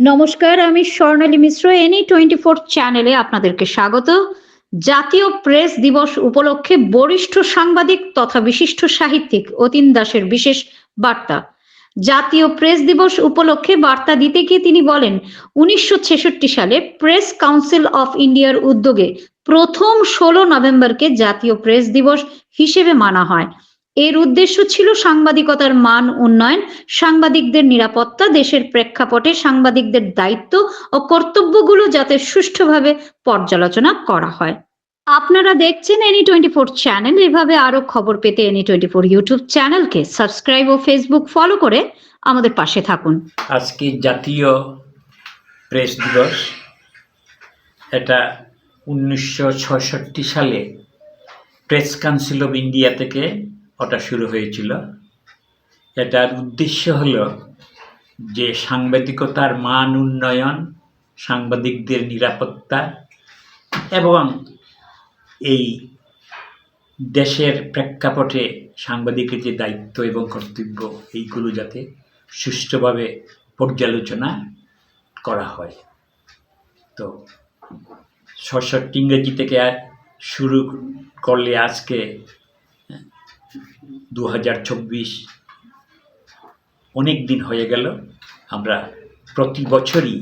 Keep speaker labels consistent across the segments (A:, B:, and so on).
A: নমস্কার, আমি Swarnali Mishra N twenty four চ্যানেলে আপনাদেরকে স্বাগত। জাতীয় প্রেস দিবস উপলক্ষে বরিষ্ঠ সাংবাদিক তথা বিশিষ্ট সাহিত্যিক অতীন দাসের বিশেষ বার্তা। জাতীয় প্রেস দিবস উপলক্ষে বার্তা দিতে গিয়ে তিনি বলেন, উনিশশো ছেষট্টি সালে প্রেস কাউন্সিল অফ ইন্ডিয়ার উদ্যোগে প্রথম ষোলো নভেম্বরকে জাতীয় প্রেস দিবস হিসেবে মানা হয়। এর উদ্দেশ্য ছিল সাংবাদিকতার মান উন্নয়ন, সাংবাদিকদের নিরাপত্তা, দেশের প্রেক্ষাপটে সাংবাদিকদের দায়িত্ব ও কর্তব্যগুলো যাতে সুষ্ঠুভাবে পর্যালোচনা করা হয়। আপনারা দেখছেন এনি টোয়েন্টি ফোর চ্যানেল, এভাবে আরও খবর পেতে এনি টোয়েন্টি ফোর ইউটিউব চ্যানেলকে সাবস্ক্রাইব ও ফেসবুক ফলো করে আমাদের পাশে থাকুন।
B: আজকে জাতীয় প্রেস দিবস। এটা উনিশশো সালে প্রেস কাউন্সিল অফ ইন্ডিয়া থেকে ওটা শুরু হয়েছিল। এটার উদ্দেশ্য হল যে সাংবাদিকতার মান উন্নয়ন, সাংবাদিকদের নিরাপত্তা এবং এই দেশের প্রেক্ষাপটে সাংবাদিকের যে দায়িত্ব এবং কর্তব্য, এইগুলো যাতে সুষ্ঠুভাবে পর্যালোচনা করা হয়। তো ছষট্টি ইংরেজি থেকে শুরু করলে আজকে দু হাজার চব্বিশ। অনেক দিন হয়ে গেল, আমরা প্রতি বছরই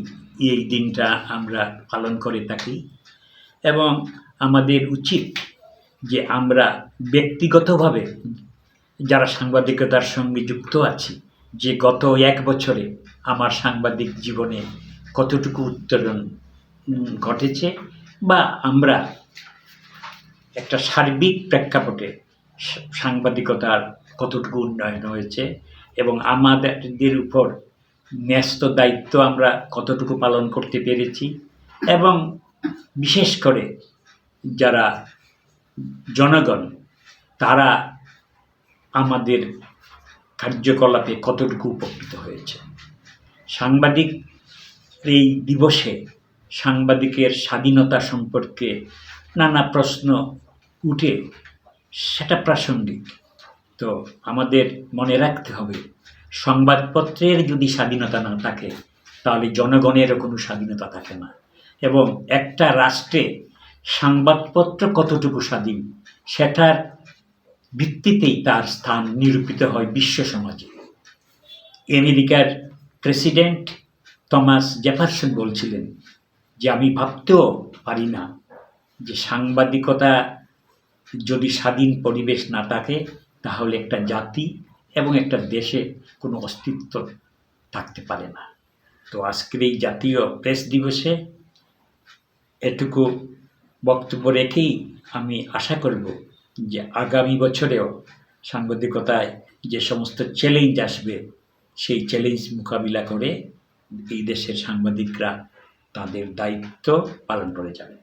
B: এই দিনটা আমরা পালন করে থাকি এবং আমাদের উচিত যে আমরা ব্যক্তিগতভাবে যারা সাংবাদিকতার সঙ্গে যুক্ত আছি, যে গত এক বছরে আমার সাংবাদিক জীবনে কতটুকু উত্তরণ ঘটেছে বা আমরা একটা সার্বিক প্রেক্ষাপটে সাংবাদিকতার কতটুকু উন্নয়ন হয়েছে এবং আমাদের উপর ন্যস্ত দায়িত্ব আমরা কতটুকু পালন করতে পেরেছি এবং বিশেষ করে যারা জনগণ, তারা আমাদের কার্যকলাপে কতটুকু উপকৃত হয়েছে। সাংবাদিক এই দিবসে সাংবাদিকের স্বাধীনতা সম্পর্কে নানা প্রশ্ন উঠে সেটা প্রাসঙ্গিক। তো আমাদের মনে রাখতে হবে, সংবাদপত্রের যদি স্বাধীনতা না থাকে, তাহলে জনগণেরও কোনো স্বাধীনতা থাকে না। এবং একটা রাষ্ট্রে সংবাদপত্র কতটুকু স্বাধীন, সেটার ভিত্তিতেই তার স্থান নিরূপিত হয় বিশ্ব সমাজে। আমেরিকার প্রেসিডেন্ট থমাস জেফারসন বলছিলেন যে, আমি ভাবতেও পারি না যে সাংবাদিকতা যদি স্বাধীন পরিবেশ না থাকে, তাহলে একটা জাতি এবং একটা দেশে কোনো অস্তিত্ব থাকতে পারে না। তো আজকের এই জাতীয় প্রেস দিবসে এটুকু বক্তব্য রেখেই আমি আশা করব যে আগামী বছরেও সাংবাদিকতায় যে সমস্ত চ্যালেঞ্জ আসবে, সেই চ্যালেঞ্জ মোকাবিলা করে এই দেশের সাংবাদিকরা তাদের দায়িত্ব পালন করে যাবে।